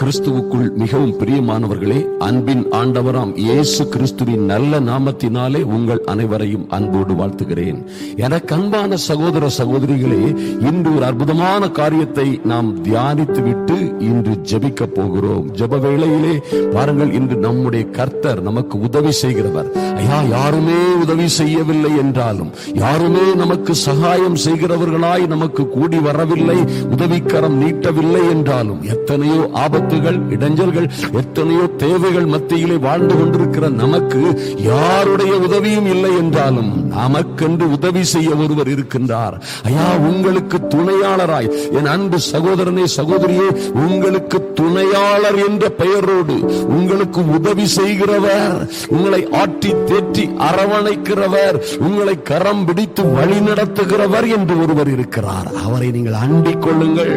கிறிஸ்துவுக்குள் மிகவும் பிரியமானவர்களே அன்பின் ஆண்டவராம் இயேசு கிறிஸ்துவின் நல்ல நாமத்தினாலே உங்கள் அனைவரையும் அன்போடு வாழ்த்துகிறேன். எனக்கு அன்பான சகோதர சகோதரிகளே இன்று ஒரு அற்புதமான காரியத்தை நாம் தியானித்து விட்டு இன்று ஜபிக்க போகிறோம். ஜப வேளையிலே பாருங்கள் இன்று நம்முடைய கர்த்தர் நமக்கு உதவி செய்கிறவர். ஐயா யாருமே உதவி செய்யவில்லை என்றாலும் யாருமே நமக்கு சகாயம் செய்கிறவர்களாய் நமக்கு கூடி வரவில்லை உதவிக்கரம் நீட்டவில்லை என்றாலும் எத்தனையோ ஆபத்து ஆபத்துகள் இடைஞ்சல்கள் எத்தனையோ தேவைகள் மத்தியிலே வாழ்ந்து கொண்டிருக்கிற நமக்கு யாருடைய உதவியும் இல்லை என்றாலும் நமக்கென்று உதவி செய்ய ஒருவர் இருக்கின்றார். ஐயா உங்களுக்கு துணையாளராய் என் அன்பு சகோதரனே சகோதரியே உங்களுக்கு துணையாளர் என்ற பெயரோடு உங்களுக்கு உதவி செய்கிறவர் உங்களை ஆட்டி தேற்றி அரவணைக்கிறவர் உங்களை கரம் பிடித்து வழி நடத்துகிறவர் என்று ஒருவர் இருக்கிறார். அவரை நீங்கள் அண்டிக் கொள்ளுங்கள்.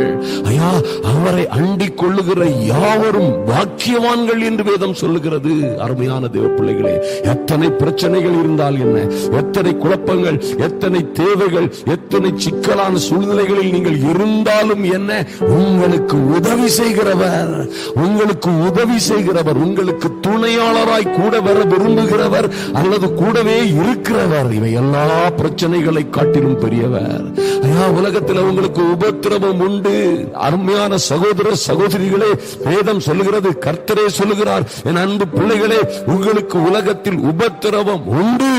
ஐயா அவரை அண்டிக் கொள்ளுகிற யாவரும் பாக்கியவான்கள் என்று வேதம் சொல்லுகிறது. அருமையான தேவ பிள்ளைகளே எத்தனை பிரச்சனைகள் இருந்தால் என்ன? எத்தனை குழப்பங்கள் எத்தனை தேவைகள் எத்தனை சிக்கலான சூழ்நிலைகளில் நீங்கள் இருந்தாலும் என்ன? உங்களுக்கு உதவி செய்கிறவர் உங்களுக்கு உதவி செய்கிறவர் உங்களுக்கு துணையாளராய் கூட வர விரும்புகிறவர் அல்லது கூடவே இருக்கிறவர். இவை எல்லா பிரச்சனைகளை காட்டிலும் பெரியவர். ஐயா உலகத்தில் உங்களுக்கு உபத்திரவம் உண்டு. அருமையான சகோதர சகோதரிகளே வேதம் சொல்லுகிறது கர்த்தரே சொல்லுகிறார் என் அன்பு பிள்ளைகளே உங்களுக்கு உலகத்தில் உபத்திரவம் உண்டு.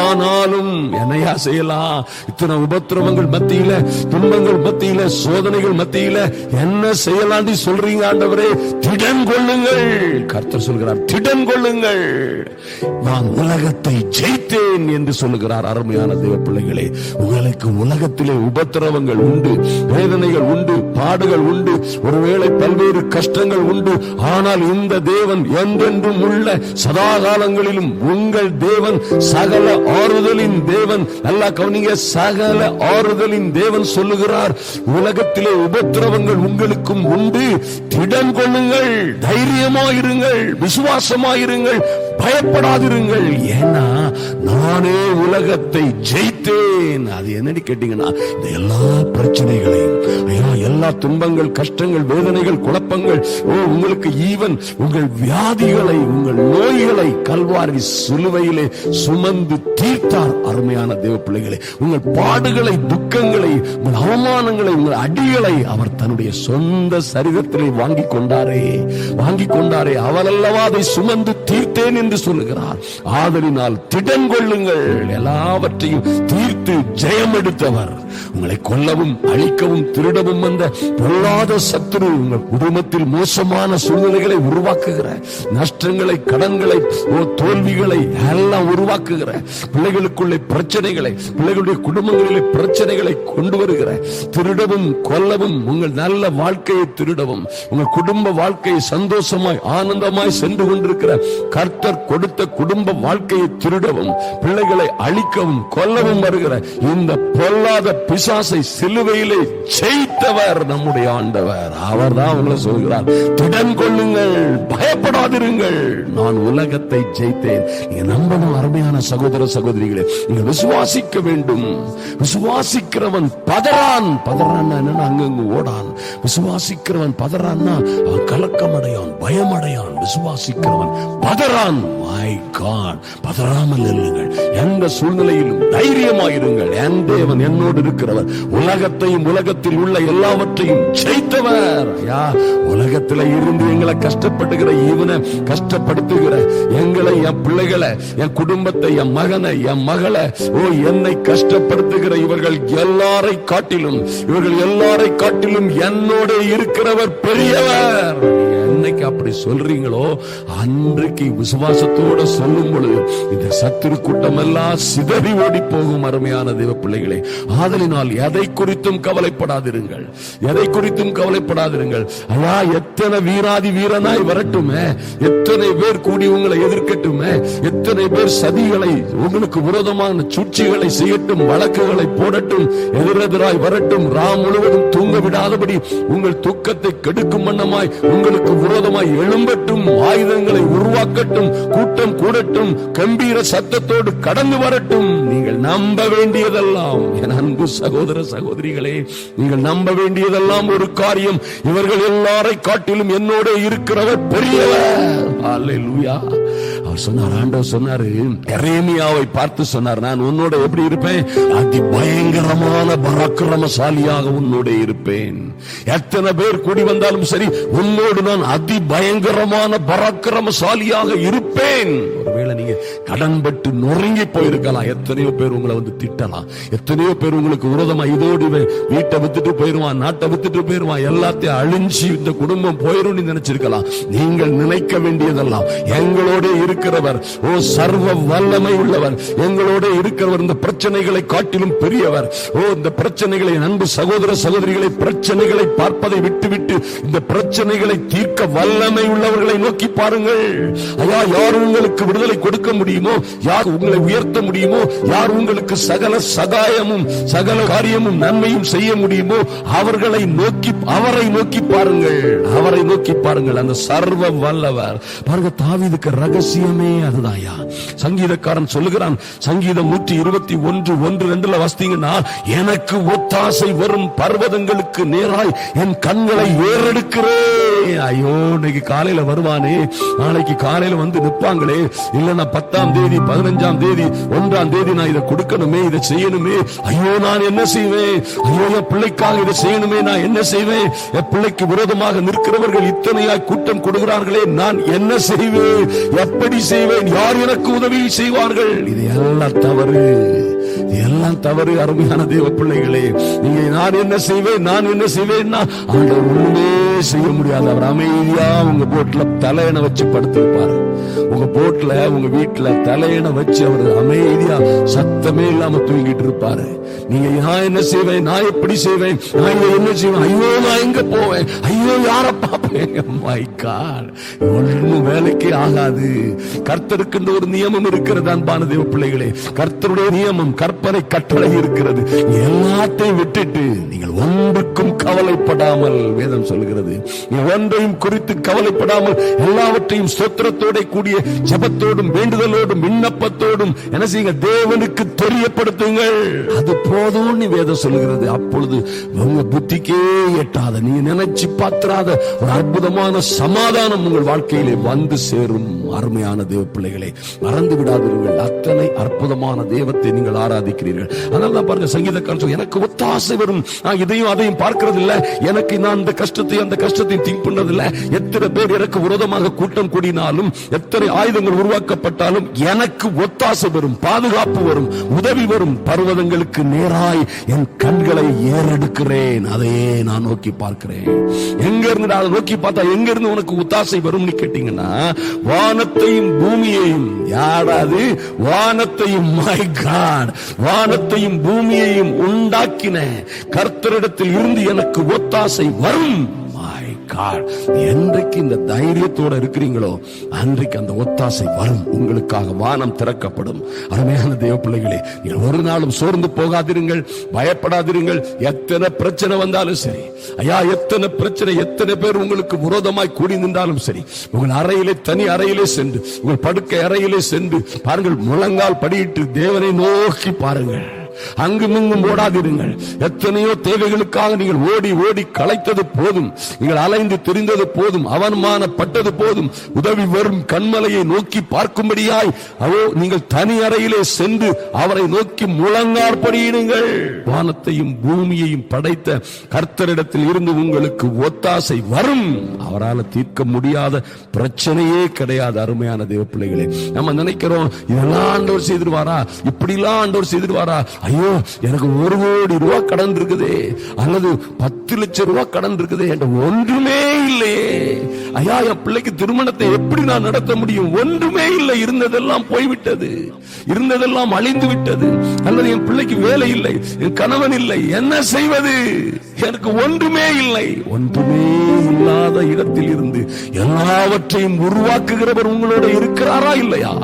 ஆனாலும் என்னையா செய்யலாம்? இத்தனை உபத்திரவங்கள் மத்தியில துன்பங்கள் மத்தியில சோதனைகள் மத்தியில என்ன செய்யலாம் சொல்றீங்க ஆண்டவரே? திடன் கொள்ளுங்கள். கர்த்தர் சொல்கிறார் திடன் கொள்ளுங்கள். நான் உலகத்தை ஜெயித்தேன் என்று சொல்லுகிறார் அருமையான தேவ பிள்ளைகளே. உங்களுக்கு உலகத்திலே உபத்திரவங்கள் உண்டு வேதனைகள் உண்டு பாடுகள் உண்டு. ஒருவேளை பல்வேறு கஷ்டங்கள் உண்டு. ஆனால் இந்த தேவன் என்றென்றும் உள்ள சதா காலங்களிலும் உங்கள் தேவன் சகல ஆறுதலின் தேவன். நல்லா கவனிங்க சகல ஆறுதலின் தேவன் சொல்லுகிறார். உலகத்திலே உபத்திரவங்கள் உங்களுக்கும் உண்டு. திடன் கொள்ளுங்கள் தைரியமாயிருங்கள் விசுவாசமாயிருங்கள். பயப்படாதிருங்கள். ஏன்னா நானே உலகத்தை ஜெயித்தேன். அது என்னடி கேட்டீங்கன்னா இந்த எல்லா பிரச்சனைகளையும் ஐயா எல்லா துன்பங்கள் கஷ்டங்கள் வேதனைகள் குழப்பங்கள் ஓ உங்களுக்கு ஈவன் உங்கள் வியாதிகளை உங்கள் நோய்களை கல்வாரி சிலுவையிலே சுமந்து தீர்த்தார் அருமையான தேவ பிள்ளைகளை. உங்கள் பாடுகளை துக்கங்களை உங்கள் அவமானங்களை உங்கள் அடிகளை அவர் தன்னுடைய சொந்த சரீரத்திலே வாங்கி கொண்டாரே. வாங்கி கொண்டாரே. அவரல்லவா அதை சுமந்து தீர்த்தேன் என்று சொல்லுகிறார். ஆதலினால் திடங்கொள்ளுங்கள். எல்லாவற்றையும் தீர்த்து ஜெயம் எடுத்தவர் உங்களை கொல்லவும் அழிக்கவும் திருடவும் வந்த பொல்லாத சத்துரு உங்கள் குடும்பத்தில் மோசமான சூழ்நிலைகளை உருவாக்குகிற நஷ்டங்களை கடன்களை தோல்விகளை எல்லாம் உருவாக்குகிற பிள்ளைகளுக்குள்ளே பிரச்சனைகளை பிள்ளைகளுடைய குடும்பங்களிலே பிரச்சனைகளை கொண்டு வருகிற திருடவும் கொல்லவும் உங்கள் நல்ல வாழ்க்கையை திருடவும் உங்கள் குடும்ப வாழ்க்கையை சந்தோஷமாய் ஆனந்தமாய் சென்று கொண்டிருக்கிற கர்த்தர் கொடுத்த குடும்ப வாழ்க்கையை திருடவும் பிள்ளைகளை அழிக்கவும் கொல்லவும் வருகிற இந்த பொல்லாத பிசாசை சிலுவையிலே ஜெயித்தவர் நம்முடைய ஆண்டவர். அவர் தான் உங்களை சொல்கிறார் திடன் கொள்ளுங்கள் பயப்படாதிருங்கள் நான் உலகத்தை ஜெயித்தேன். நீங்க நம்பணும் அருமையான சகோதர சகோதரிகளே நீங்க விசுவாசிக்க வேண்டும். விசுவாசிக்கிறவன் பதறான். பதறான் என்னன்னா அங்கங்க ஓடான். விசுவாசிக்கிறவன் பதறான்னா அவன் கலக்கம் அடையான் பயம் அடையான் விசுவாசிக்கிறவன் பதறான். Oh மை காட் பதறாமல் இல்லுங்கள் எந்த சூழ்நிலையிலும் தைரியமாயிருங்கள் என் தேவன் என்னோடு இருக்கிறவர். உலகத்தையும் உலகத்தில் உள்ள எல்லாவற்றையும் ஜெயித்தவர். யா உலகத்தில் இருந்து எங்களை கஷ்டப்படுகிற இவனை கஷ்டப்படுத்துகிற எங்களை என் பிள்ளைகளை என் குடும்பத்தை என் மகனை என் மகளை ஓ என்னை கஷ்டப்படுத்துகிற இவர்கள் எல்லாரை காட்டிலும் இவர்கள் எல்லாரை காட்டிலும் என்னோட இருக்கிறவர் பெரியவர். என்னைக்கு அப்படி சொல்றீங்களோ? அன்றைக்கு விசுவாசத்தோட சொல்லும் பொழுது இந்த சத்துரு கூட்டம் எல்லாம் சிதறி ஓடி போகும் அருமையான தேவ பிள்ளைகளே. ஆதலினால் எதை குறித்தும் கவலைப்படாதிருங்கள். எதை குறித்தும் கவலைப்படாதிருங்கள். ஐயா எத்தனை வீராதி வீரனாய் வரட்டுமே? எத்தனை பேர் கூடி உங்களை எதிர்க்கட்டுமே? எத்தனை பேர் சதிகளை உங்களுக்கு விரோதமான சூழ்ச்சிகளை செய்யட்டும் வழக்குகளை போடட்டும் எதிரெதிராய் வரட்டும் ராம் முழுவதும் தூங்க விடாதபடி உங்கள் தூக்கத்தை கெடுக்கும் வண்ணமாய் உங்களுக்கு விரோதமாய் எழும்பட்டும் ஆயுதங்களை உருவாக்கட்டும் கூட்டம் கூடட்டும் கம்பீர சத்தத்தோடு கடந்து வரட்டும். நீங்கள் நம்ப வேண்டியதெல்லாம் என் அன்பு சகோதர சகோதரிகளே நீங்கள் நம்ப வேண்டியதெல்லாம் ஒரு காரியம். இவர்கள் எல்லாரை காட்டிலும் என்னோட இருக்கிறவர் பெரியவர். அல்லேலூயா அவர் சொன்னார் ஆண்டவர் சொன்னாரு எரேமியாவை பார்த்து சொன்னார் நான் உன்னோட எப்படி இருப்பேன்? அதி பயங்கரமான பராக்கிரமசாலியாக உன்னோட இருப்பேன். எத்தனை பேர் கூடி வந்தாலும் சரி உன்னோடு நான் அதி பயங்கரமான பராக்கிரமசாலியாக இருப்பேன். ஒருவேளை கடன்பட்டு நொறுங்கி போயிருக்கலாம். எத்தனையோ பேர் உங்களை வந்து திட்டலாம். எத்தனையோ பேர் உங்களுக்கு விரோதமா இதோடு வீட்டை வித்துட்டு போயிருவான் நாட்டை வித்துட்டு போயிருவான். எல்லாத்தையும் அழிஞ்சு இந்த குடும்பம் போயிரும் நினைச்சிருக்கலாம். நீங்கள் நினைக்க வேண்டியதெல்லாம் எங்களோட இருக்கிறவர். ஓ சர்வ வல்லமை உள்ளவர். எங்களோட இருக்கிறவர். இந்த பிரச்சனைகளை காட்டிலும் பெரியவர். ஓ இந்த பிரச்சனைகளை அன்பு சகோதர சகோதரிகளை பிரச்சனைகளை பார்ப்பதை விட்டுவிட்டு இந்த பிரச்சனைகளை தீர்க்க வல்லமை உள்ளவர்களை நோக்கி பாருங்கள். ஐயா யார் உங்களுக்கு விடுதலை கொடுக்க முடியுமோ யார் உங்களை உயர்த்த முடியுமோ யார் உங்களுக்கு சகல சகாயமும் சகல காரியமும் நன்மையும் செய்ய முடியுமோ அவர்களை நோக்கி அவரை நோக்கி பாருங்கள். அவரை நோக்கி பாருங்கள். அந்த சர்வ வல்லவர். பாருங்க தாவிதுக்கு ரகசியமே அதுதாயா சங்கீதக்காரன் சொல்லுகிறான் சங்கீதம் நூற்றி இருபத்தி ஒன்று ஒன்று ரெண்டுல வசதிங்கன்னா எனக்கு ஒத்தாசை வரும் பர்வதங்களுக்கு நேராய் என் கண்களை ஏறெடுக்கிறேன் ஐயோ இன்னைக்கு காலையில வருவானே. நாளைக்கு காலையில வந்து நிப்பாங்களே இல்லன்னா பத்தாம் தேதி பதினஞ்சாம் தேதி ஒன்றாம் தேதி நான் இதை கொடுக்கணுமே இதை செய்யணுமே. ஐயோ நான் என்ன செய்வேன்? ஐயோ என் பிள்ளைக்காக இதை செய்யணுமே நான் என்ன செய்வேன்? என் பிள்ளைக்கு விரோதமாக நிற்கிறவர்கள் இத்தனையாய் கூட்டம் கொடுக்கிறார்களே நான் என்ன செய்வேன்? எப்படி செய்வேன்? யார் எனக்கு உதவி செய்வார்கள்? இது எல்லாம் தவறு. எல்லாம் தவறு அருமையான தேவ பிள்ளைகளே. நீங்க நான் என்ன செய்வேன்? நான் என்ன செய்வேன்னா? ஆண்டவர் ஒண்ணுமே செய்ய முடியாது. அவர் அமைதியா உங்க போட்ல தலையணை வச்சு படுத்திருப்பாரு. உங்க போட்ல உங்க வீட்டுல தலையணை வச்சு அவர் அமைதியா சத்தமே இல்லாம தூங்கிட்டு இருப்பாரு. நீங்க நான் என்ன செய்வேன்? நான் எப்படி செய்வேன்? நான் என்ன செய்வேன்? ஐயோ நான் எங்க போவேன்? ஐயோ யார பார்ப்பேன்? Oh மை காட் ஒன்றும் வேலைக்கே ஆகாது. கர்த்தருக்கு ஒரு நியமம் இருக்கிறது அன்பான தேவ பிள்ளைகளே. கர்த்தருடைய நியமம் கற்பனை கட்டளை இருக்கிறது. எல்லாத்தையும் விட்டுட்டு நீங்கள் ஒன்றுக்கும் கவலைப்படாமல் வேதம் சொல்கிறது ஒன்றையும் குறித்து கவலைப்படாமல் எல்லாவற்றையும் ஸ்தோத்திரத்தோட கூடிய ஜெபத்தோடும் வேண்டுதலோடும் விண்ணப்பத்தோடும் என்ன செய்யுங்க? தேவனுக்கு தெரியப்படுத்துங்கள். அது போதும்னு வேதம் சொல்லுகிறது. அப்பொழுது உங்க புத்திக்கே எட்டாத நீ நினைச்சு பாத்திராத ஒரு அற்புதமான சமாதானம் உங்கள் வாழ்க்கையிலே வந்து சேரும் அருமையான தேவ பிள்ளைகளை. மறந்து விடாதீர்கள் அத்தனை அற்புதமான தேவத்தை நீங்கள் ஆராதிக்கிறீர்கள். அதனால தான் பாருங்க சங்கீதக்காரன் எனக்கு ஒத்தாசை வரும். நான் இதையும் அதையும் பார்க்கறது இல்ல எனக்கு நான் அந்த கஷ்டத்தையும் அந்த கஷ்டத்தையும் திங்க் பண்றது இல்ல எத்தனை பேர் எனக்கு விரோதமாக கூட்டம் கூடினாலும் எத்தனை ஆயுதங்கள் உருவாக்கப்பட்டாலும் எனக்கு ஒத்தாசை வரும் பாதுகாப்பு வரும் உதவி வரும். பர்வதங்களுக்கு நேராய் என் கண்களை ஏறெடுக்கிறேன். அதையே நான் நோக்கி பார்க்கிறேன். எங்க இருந்து நான் அதை நோக்கி பார்த்தா எங்க இருந்து உனக்கு ஒத்தாசை வரும்னு கேட்டீங்கன்னா வானத்தையும் பூமியையும் யாராவது வானத்தையும் மை காட் வானத்தையும் பூமியையும் உண்டாக்கின கர்த்தரிடத்தில் இருந்து எனக்கு ஒத்தாசை வரும். கால் என்றைக்கு இந்த தைரியத்தோட இருக்கிறீங்களோ அன்றைக்கு அந்த ஒத்தாசை வரும். உங்களுக்காக வானம் திறக்கப்படும். அருமையான தேவ பிள்ளைகளே நீங்கள் ஒரு நாளும் சோர்ந்து போகாதிருங்கள் பயப்படாதிருங்கள். எத்தனை பிரச்சனை வந்தாலும் சரி. ஐயா எத்தனை பிரச்சனை எத்தனை பேர் உங்களுக்கு விரோதமாய் கூடி நின்றாலும் சரி. உங்கள் அறையிலே தனி அறையிலே சென்று உங்கள் படுக்கை அறையிலே சென்று பாருங்கள் முழங்கால் படியிட்டு தேவனை நோக்கி பாருங்கள். அங்கும் இங்கும் ஓடாதிருங்கள். எத்தனையோ தேவைகளுக்காக நீங்கள் ஓடி ஓடி களைத்தது போதும். நீங்கள் அலைந்து தெரிந்தது போதும். அவமானப்பட்டது போதும். உதவி வரும் கண்மலையை நோக்கி பார்க்கும்படியாய் அவோ நீங்கள் தனி அறையிலே சென்று அவரை நோக்கி முழங்கார்படியிடுங்கள் வானத்தையும் பூமியையும் படைத்த கர்த்தரிடத்தில் இருந்து உங்களுக்கு ஒத்தாசை வரும். அவரால் தீர்க்க முடியாத பிரச்சனையே கிடையாது அருமையான தேவ பிள்ளைகளே நம்ம நினைக்கிறோம் இதெல்லாம் ஆண்டவர் செய்திருவாரா? இப்படிலாம் ஆண்டவர் செய்திருவாரா? ஐயோ எனக்கு ஒரு கோடி ரூபாய் கடன் இருக்குதே அல்லது பத்து லட்சம் ரூபாய் கடன் இருக்குதே என்ற ஒன்றுமே இல்லையே ஐயா என் பிள்ளைக்கு திருமணத்தை எப்படி நான் நடத்த முடியும்? ஒன்றுமே இல்லை. இருந்ததெல்லாம் போய்விட்டது. இருந்ததெல்லாம் அழிந்து விட்டது. அல்லது என் பிள்ளைக்கு வேலை இல்லை. என் கணவன் இல்லை. என்ன செய்வது? எனக்கு ஒன்றுமே இல்லை. ஒன்றுமே இல்லாத இடத்தில் இருந்து எல்லாவற்றையும் உருவாக்குகிறவர் உங்களோட இருக்கிறாரா இல்லையா?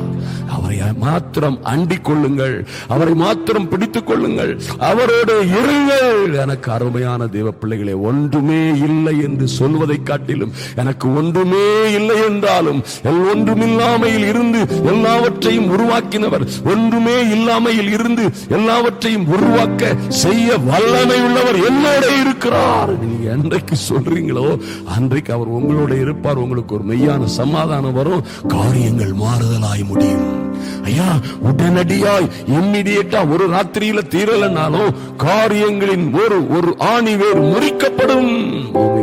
மாத்திரம் அண்டிக் கொள்ளுங்கள். அவரை மாத்திரம் பிடித்துக் கொள்ளுங்கள். அவரோடு இருங்கள். எனக்கு அருமையான தேவ பிள்ளைகளே ஒன்றுமே இல்லை என்று சொல்வதை காட்டிலும் எனக்கு ஒன்றுமே இல்லை என்றாலும் ஒன்றுமில்லாமையில் இருந்து எல்லாவற்றையும் உருவாக்கினவர் ஒன்றுமே இல்லாமையில் இருந்து எல்லாவற்றையும் உருவாக்க செய்ய வல்லமை உள்ளவர் என்னோட இருக்கிறார். நீங்க என்றைக்கு சொல்றீங்களோ அன்றைக்கு அவர் உங்களோட இருப்பார். உங்களுக்கு ஒரு மெய்யான சமாதானம் வரும். காரியங்கள் மாறுதலாய் முடியும். ஐயா உடனடியாய் இம்மிடியேட்டா ஒரு ராத்திரியில தீரலனாலும் காரியங்களின் ஒரு ஒரு ஆணிவேர் முறிக்கப்படும்.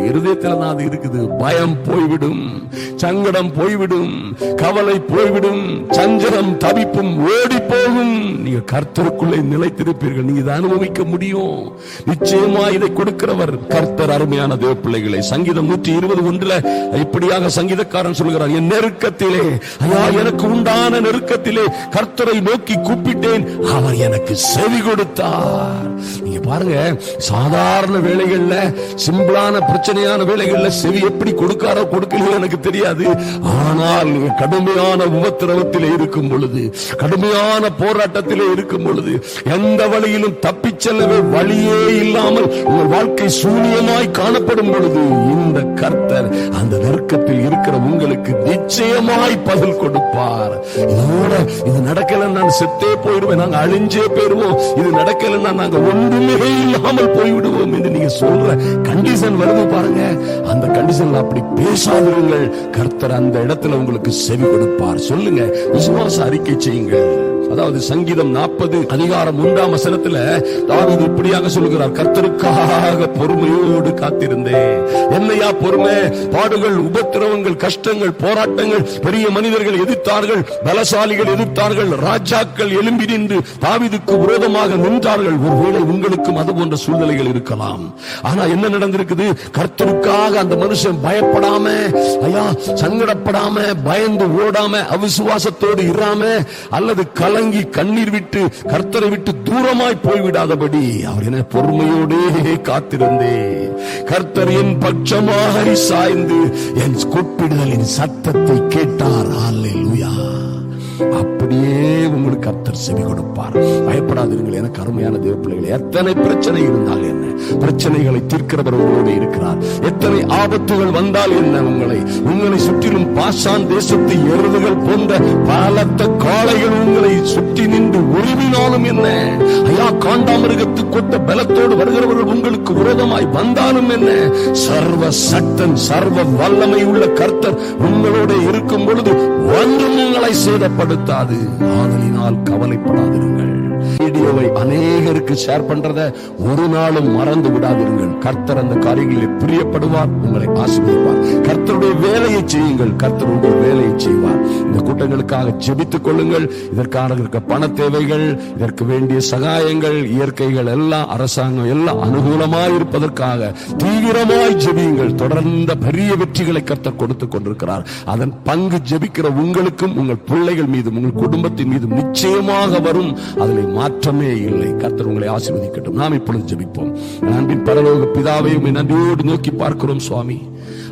இருதயத்தில் தான் அது இருக்குது. பயம் போய்விடும். சங்கடம் போய்விடும். கவலை போய்விடும். சஞ்சலம் தவிப்பும் ஓடி போகும் நீங்க கர்த்தருக்குள்ளே நிலைத்திருப்பீர்கள். நீங்க இதை அனுபவிக்க முடியும். நிச்சயமா இதை கொடுக்கிறவர் கர்த்தர் அருமையான தேவ பிள்ளைகளை. சங்கீதம் நூற்றி இருபது ஒன்றுல இப்படியாக சங்கீதக்காரன் சொல்கிறார் என் நெருக்கத்திலே ஐயா எனக்கு உண்டான நெருக்கத்திலே கர்த்தரை நோக்கி கூப்பிட்டேன். அவர் எனக்கு செவி கொடுத்தார். நீங்க பாருங்க சாதாரண வேலைகள்ல சிம்பிளான பிரச்சனை பிரச்சனையான வேலைகள்ல செவி எப்படி கொடுக்காரோ கொடுக்கலையோ எனக்கு தெரியாது. ஆனால் கடுமையான உபத்திரவத்திலே இருக்கும் பொழுது கடுமையான போராட்டத்திலே இருக்கும் பொழுது எந்த வழியிலும் தப்பிச் செல்லவே வழியே இல்லாமல் உங்கள் வாழ்க்கை சூனியமாய் காணப்படும் பொழுது இந்த கர்த்தர் அந்த நெருக்கத்தில் இருக்கிற உங்களுக்கு நிச்சயமாய் பதில் கொடுப்பார். இதோட இது நடக்கல நான் செத்தே போயிடுவேன் நாங்க அழிஞ்சே போயிருவோம். இது நடக்கலன்னா நாங்க ஒன்றுமே இல்லாமல் போய்விடுவோம் என்று நீங்க சொல்ற கண்டிஷன் வருது பாருங்க. அந்த கண்டிஷன்ல அப்படி பேசாதிருங்கள். கர்த்தர் அந்த இடத்துல உங்களுக்கு செவி கொடுப்பார். சொல்லுங்க. விசுவாச அறிக்கை செய்யுங்கள். அதாவது சங்கீதம் நாற்பது அதிகாரம் ஒன்றாம் வசனத்துல தாவீது இப்படியாக சொல்கிறார் கர்த்தருக்காக பொறுமையோடு காத்திருந்தேன். என்னையா பொறுமை? பாடுகள் உபத்திரவங்கள் கஷ்டங்கள் போராட்டங்கள் பெரிய மனிதர்கள் எதிர்த்தார்கள் பலசாலிகள் எதிர்த்தார்கள் ராஜாக்கள் எலும்பி நின்று தாவீதுக்கு விரோதமாக நின்றார்கள். ஒருவேளை உங்களுக்கும் அது போன்ற சூழ்நிலைகள் இருக்கலாம். ஆனா என்ன நடந்திருக்குது? கர்த்தருக்காக அந்த மனுஷன் பயப்படாம ஐயா சங்கடப்படாம பயந்து ஓடாம அவிசுவாசத்தோடு இராம அல்லது கலங்கி கண்ணீர் விட்டு கர்த்தரை விட்டு தூரமாய் போய்விடாதபடி அவர் என பொறுமையோடே காத்திருந்தே. கர்த்தர் என் பட்சமாக சாய்ந்து என் கூப்பிடுதலின் சத்தத்தை கேட்டார். அல்லேலூயா அப்படியே உங்களுக்கு கர்த்தர் செவி கொடுப்பார். பயப்படாதீர்கள் எனக்கு கருமையான தேவ பிள்ளைகள் எத்தனை பிரச்சனை இருந்தால் என்ன? பிரச்சனைகளை தீர்க்கிறவர் உங்களோடு இருக்கிறார். எத்தனை ஆபத்துகள் வந்தால் என்ன உங்களை? உங்களை சுற்றிலும் பாசான் தேசத்து எருதுகள் போன்ற பலத்த காளைகள் உங்களை சுற்றி நின்று உருவினாலும் என்ன? ஐயா காண்டாமிருகத்து கொட்ட பலத்தோடு வருகிறவர்கள் உங்களுக்கு விரோதமாய் வந்தாலும் என்ன? சர்வ சட்டன் சர்வ வல்லமை உள்ள கர்த்தர் உங்களோட இருக்கும் பொழுது ஒன்றும் உங்களை சேதப்படுத்தாது. ஆதலினால் கவலைப்படாதிருங்கள். வீடியோவை அநேகருக்கு ஷேர் பண்றத ஒரு நாளும் மறந்து விடாதீர்கள் கர்த்தர் அந்த காரியங்களில் பிரியப்படுவார் உங்களை ஆசீர்வதிப்பார். கர்த்தருடைய வேலையை செய்யுங்கள். கர்த்தர் உங்கள் வேலையை செய்வார். இந்த கூட்டங்களுக்காக ஜெபித்துக் கொள்ளுங்கள். இதற்காக இருக்க பண தேவைகள் இதற்கு வேண்டிய சகாயங்கள் இயற்கைகள் எல்லாம் அரசாங்கம் எல்லாம் அனுகூலமாய் இருப்பதற்காக தீவிரமாய் ஜெபியுங்கள். தொடர்ந்த பெரிய வெற்றிகளை கர்த்தர் கொடுத்து கொண்டிருக்கிறார். அதன் பங்கு ஜெபிக்கிற உங்களுக்கும் உங்கள் பிள்ளைகள் மீதும் உங்கள் குடும்பத்தின் மீதும் நிச்சயமாக வரும். அதில் மாற்றமே இல்லை. கர்த்தர் உங்களை ஆசிர்வதிக்கட்டும். நாம் இப்பொழுது ஜபிப்போம். என் அன்பின் பரலோக பிதாவை நன்றியோடு நோக்கி பார்க்கிறோம் சுவாமி.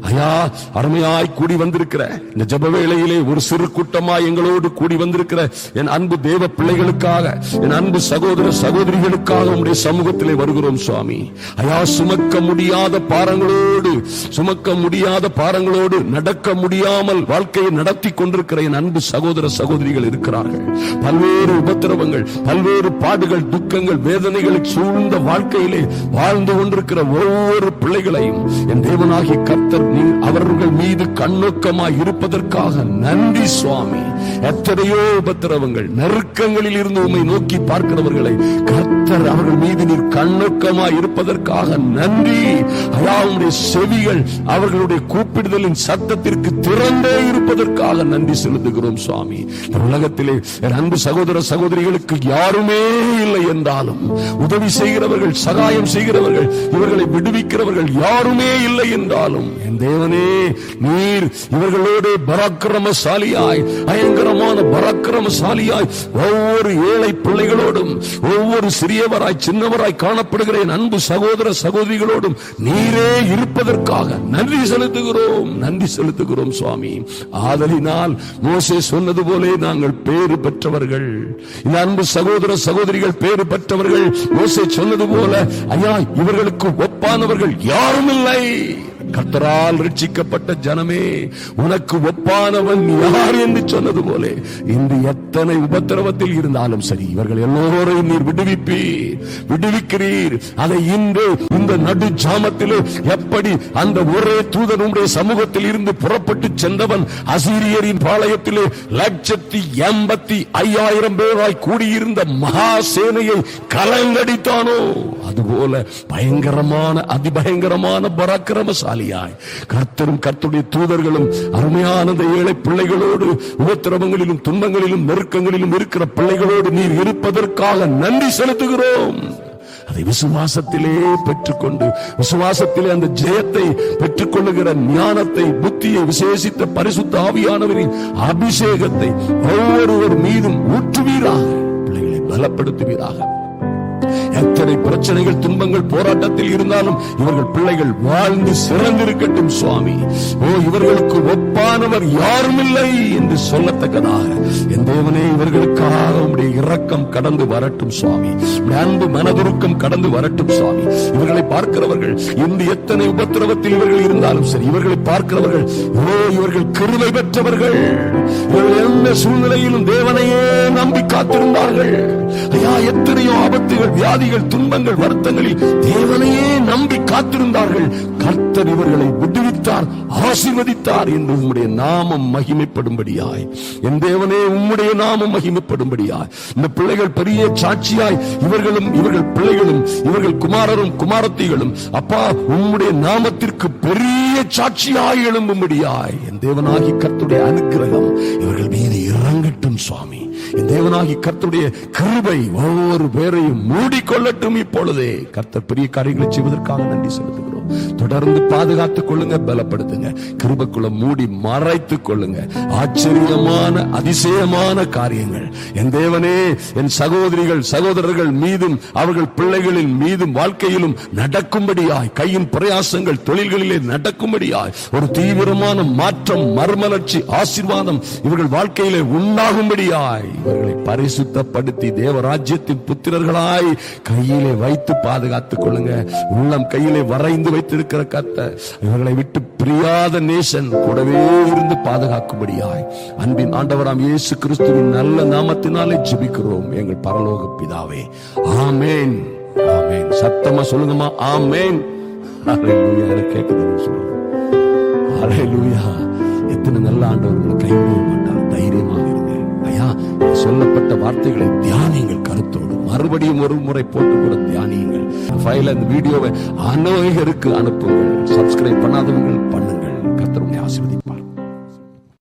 ஐயா அருமையாய் கூடி வந்திருக்கிற இந்த ஜப வேளையிலே ஒரு சிறு கூட்டமாய் எங்களோடு கூடி வந்திருக்கிற என் அன்பு தேவ பிள்ளைகளுக்காக என் அன்பு சகோதர சகோதரிகளுக்காக உடைய சமூகத்திலே வருகிறோம் சுவாமி. ஐயா சுமக்க முடியாத பாரங்களோடு சுமக்க முடியாத பாரங்களோடு நடக்க முடியாமல் வாழ்க்கையை நடத்தி கொண்டிருக்கிற என் அன்பு சகோதர சகோதரிகள் இருக்கிறார்கள். பல்வேறு உபத்திரவங்கள் பல்வேறு பாடுகள் துக்கங்கள் வேதனைகளை சூழ்ந்த வாழ்க்கையிலே வாழ்ந்து கொண்டிருக்கிற ஒவ்வொரு பிள்ளைகளையும் என் தேவனாகி கர்த்தர் நீ அவர்கள் மீது கண்ணோக்கமாய் இருப்பதற்காக நன்றி சுவாமி. எத்தனையோ உபத்திரவங்கள் நெருக்கங்களில் இருந்து உண்மை நோக்கி பார்க்கிறவர்களை கர்த்தர் அவர்கள் மீது நீர் கண்ணோக்கமாய் இருப்பதற்காக நன்றி. அயாவுடைய செவிகள் அவர்களுடைய கூப்பிடுதலின் சத்தத்திற்கு திறந்தே இருப்பதற்காக நன்றி செலுத்துகிறோம் சுவாமி. உலகத்திலே என் அன்பு சகோதர சகோதரிகளுக்கு யாருமே இல்லை என்றாலும் உதவி செய்கிறவர்கள் சகாயம் செய்கிறவர்கள் இவர்களை விடுவிக்கிறவர்கள் யாருமே இல்லை என்றாலும் என் தேவனே நீர் இவர்களோடு பராக்கிரமசாலியாய் பயங்கரமான பராக்கிரமசாலியாய் ஒவ்வொரு ஏழை பிள்ளைகளோடும் ஒவ்வொரு சிறியவராய் சின்னவராய் காணப்படுகிற என் அன்பு சகோதர சகோதரிகளோடும் நீரே இருப்பதற்காக நன்றி செலுத்துகிறோம். செலுத்துகிறோம் நன்றி செலுத்துகிறோம் சுவாமி. ஆதலினால் மோசே சொன்னது போலே நாங்கள் பேறு பெற்றவர்கள். இந்த அன்பு சகோதர சகோதரிகள் பேறு பெற்றவர்கள். மோசே சொன்னது போல ஐயா இவர்களுக்கு ஒப்பானவர்கள் யாரும் இல்லை. கத்தரால் ரட்சிக்கப்பட்ட ஜனமே உனக்கு ஒப்பானவன் யார் என்று சொன்னது போல இன்று எத்தனை உபத்திரவத்தில் இருந்தாலும் சரி இவர்கள் எல்லோரையும் நீர் விடுவிப்பீர் விடுவிக்கிறீர். அதை இன்று இந்த நடு ஜாமத்திலே எப்படி அந்த ஒரே தூதன் சமூகத்தில் இருந்து புறப்பட்டு சென்றவன் அசீரியரின் பாளையத்திலே லட்சத்தி எண்பத்தி ஐயாயிரம் பேராய் கூடியிருந்த மகா சேனையை கலங்கடித்தானோ? அதுபோல பயங்கரமான அதிபயங்கரமான பராக்கிரமசாலியாய் கர்த்தரும் கர்த்தருடைய தூதர்களும் அருமையான அந்த ஏழை பிள்ளைகளோடு உபத்திரவங்களிலும் துன்பங்களிலும் நெருக்கங்களிலும் இருக்கிற பிள்ளைகளோடு நீர் இருப்பதற்காக நன்றி செலுத்துகிறோம். அதை விசுவாசத்திலே பெற்றுக்கொண்டு விசுவாசத்திலே அந்த ஜெயத்தை பெற்றுக்கொள்ளுகிற ஞானத்தை புத்தியை விசேஷித்த பரிசுத்த ஆவியானவரின் அபிஷேகத்தை ஒவ்வொருவர் மீதும் ஊற்றுவீராக. பிள்ளைகளை பலப்படுத்துவீராக. எத்தனை பிரச்சனைகள் துன்பங்கள் போராட்டத்தில் இருந்தாலும் இவர்கள் பிள்ளைகள் வாழ்ந்து சிறந்திருக்கட்டும் சுவாமி. ஓ இவர்களுக்கு ஒப்பானவர் யாரும் இல்லை என்று சொல்லத்தக்கதாக. என் தேவனே இவர்களுக்காக உடைய இரக்கம் கடந்து வரட்டும் சுவாமி. அன்பு மனதுருக்கம் கடந்து வரட்டும் சுவாமி. இவர்களை பார்க்கிறவர்கள் இந்த எத்தனை உபத்திரவத்தில் இவர்கள் இருந்தாலும் சரி இவர்களை பார்க்கிறவர்கள் ஓ இவர்கள் கிருமை பெற்றவர்கள். இவர்கள் எந்த சூழ்நிலையிலும் தேவனையே நம்பி காத்திருந்தார்கள். ஐயா எத்தனையோ ஆபத்துகள் வியாதிகள் துன்பங்கள் வருத்தங்களில் தேவனையே நம்பி காத்திருந்தார்கள். கர்த்தர் இவர்களை விடுவித்தார் ஆசீர்வதித்தார் என்று உம்முடைய நாமம் மகிமைப்படும்படியாய். என் தேவனே உம்முடைய நாமம் மகிமைப்படும்படியாய். இந்த பிள்ளைகள் பெரிய சாட்சியாய் இவர்களும் இவர்கள் பிள்ளைகளும் இவர்கள் குமாரரும் குமாரத்திகளும் அப்பா உம்முடைய நாமத்திற்கு பெரிய சாட்சியாய் எழும்பும்படியாய். என் தேவனாகி கத்துடைய அனுக்கிரகம் இவர்கள் மீது இறங்கட்டும் சுவாமி. என் தேவனாகி கர்த்துடைய கிருபை ஒவ்வொரு பேரையும் மூடிக்கொள்ளட்டும் இப்பொழுதே. கர்த்தர் பெரிய காரியங்களை செய்வதற்காக நன்றி செலுத்துகிறோம். தொடர்ந்து பாதுகாத்துக் கொள்ளுங்க பலப்படுத்துங்க. கிருபக்குள்ள மூடி மறைத்துக் கொள்ளுங்க. ஆச்சரியமான அதிசயமான காரியங்கள். என் தேவனே என் சகோதரிகள் சகோதரர்கள் மீதும் அவர்கள் பிள்ளைகளின் மீதும் வாழ்க்கையிலும் நடக்கும்படியாய் கையின் பிரயாசங்கள் தொழில்களிலே நடக்கும்படியாய் ஒரு தீவிரமான மாற்றம் மர்மலட்சி ஆசீர்வாதம் இவர்கள் வாழ்க்கையிலே உண்டாகும்படியாய் இவர்களை பரிசுத்தப்படுத்தி தேவராஜ்யத்தின் புத்திரர்களாய் கையிலே வைத்து பாதுகாத்துக் கொள்ளுங்க. உள்ளம் கையிலே வரைந்து வைத்திருக்கிற கத்த இவர்களை விட்டு பிரியாத நேசன் கூடவே இருந்து பாதுகாக்கும்படியாய் அன்பின் ஆண்டவராம் இயேசு கிறிஸ்துவின் நல்ல நாமத்தினாலே ஜெபிக்கிறோம். எங்கள் பரலோக பிதாவே ஆமேன். ஆமேன். சத்தமா சொல்லுங்கம்மா ஆமேன். ஹalleluya எனக்கு கேட்குதுன்னு சொல்லுங்க. ஹalleluya. எத்தனை நல்ல ஆண்டவர் உங்களை கைவிட மாட்டார். தைரியமாக சொல்லப்பட்ட வார்த்தைகளை தியானியுங்கள் கருத்தோடு. மறுபடியும் ஒரு முறை போட்டு கூட தியானியுங்கள். ஃபைல் அந்த வீடியோவை அநேகருக்கு அனுப்புங்கள். சப்ஸ்கிரைப் பண்ணாதவங்கள் பண்ணுங்கள். கர்த்தர் உங்களை ஆசீர்வதிப்பார்.